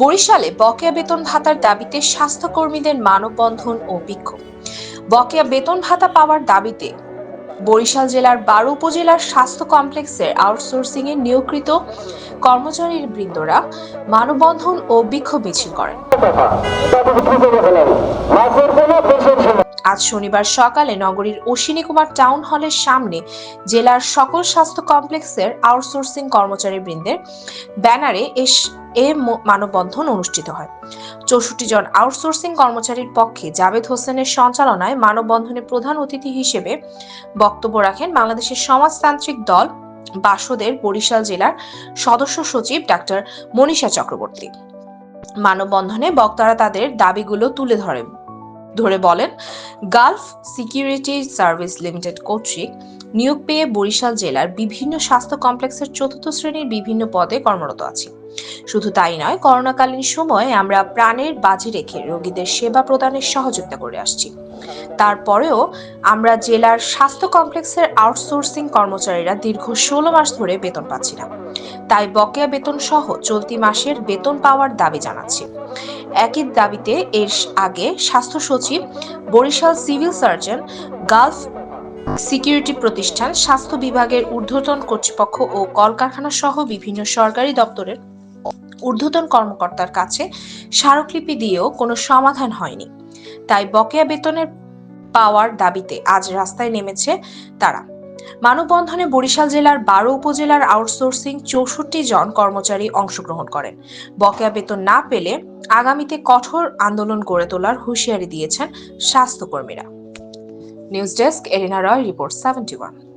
বরিশালে বকেয়া বেতন ভাতার দাবিতে স্বাস্থ্যকর্মীদের মানববন্ধন ও বিক্ষোভ। বকেয়া বেতন ভাতা পাওয়ার দাবিতে বরিশাল জেলার বারো উপজেলার স্বাস্থ্য কমপ্লেক্সের আউটসোর্সিং এ নিয়োগকৃত কর্মচারীর বৃন্দরা মানববন্ধন ও বিক্ষোভ মিছিল করেন। আজ শনিবার সকালে নগরীর অশ্বিনী কুমার টাউন হলের সামনে জেলার সকল স্বাস্থ্য কমপ্লেক্সের আউটসোর্সিং কর্মচারী বৃন্দের ব্যানারে এস এ মানববন্ধন অনুষ্ঠিত হয়। চৌষট্টি জন আউটসোর্সিং কর্মচারীর পক্ষে জাভেদ হোসেনের সঞ্চালনায় মানববন্ধনে প্রধান অতিথি হিসেবে বক্তব্য রাখেন বাংলাদেশের সমাজতান্ত্রিক দল বাসদের বরিশাল জেলার সদস্য সচিব ডাক্তার মনীষা চক্রবর্তী। মানববন্ধনে বক্তারা তাদের দাবিগুলো তুলে ধরেন। ধরে বলেন, গালফ সিকিউরিটি সার্ভিস লিমিটেড কর্তৃক নিয়োগ পেয়ে বরিশাল জেলার বিভিন্ন স্বাস্থ্য কমপ্লেক্সের চতুর্থ শ্রেণির বিভিন্ন পদে কর্মরত আছি। শুধু তাই নয়, করোনাকালীন সময়ে আমরা প্রাণের বাজি রেখে রোগীদের সেবা প্রদানের সহযোগিতা করে আসছি। তারপরেও আমরা জেলার স্বাস্থ্য কমপ্লেক্সের আউটসোর্সিং কর্মচারীরা দীর্ঘ ষোলো মাস ধরে বেতন পাচ্ছি না। তাই বকেয়া বেতন সহ চলতি মাসের বেতন পাওয়ার দাবি জানাচ্ছি। একই দাবিতে এর আগে স্বাস্থ্য সচিব, Barishal civil surgeon, Gulf security প্রতিষ্ঠান, স্বাস্থ্য বিভাগের ঊর্ধ্বতন কর্তৃপক্ষ ও কলকারখানা সহ বিভিন্ন সরকারি দপ্তরের ঊর্ধ্বতন কর্মকর্তার কাছে স্মারকলিপি দিয়েও কোনো সমাধান হয়নি। তাই বকেয়া বেতনের পাওয়ার দাবিতে আজ রাস্তায় নেমেছে তারা। মানববন্ধনে বরিশাল জেলার বারো উপজেলার আউটসোর্সিং চৌষট্টি জন কর্মচারী অংশগ্রহণ করেন। বকেয়া বেতন না পেলে আগামীতে কঠোর আন্দোলন গড়ে তোলার হুঁশিয়ারি দিয়েছেন স্বাস্থ্যকর্মীরা। News desk Erina Roy, report seventy one.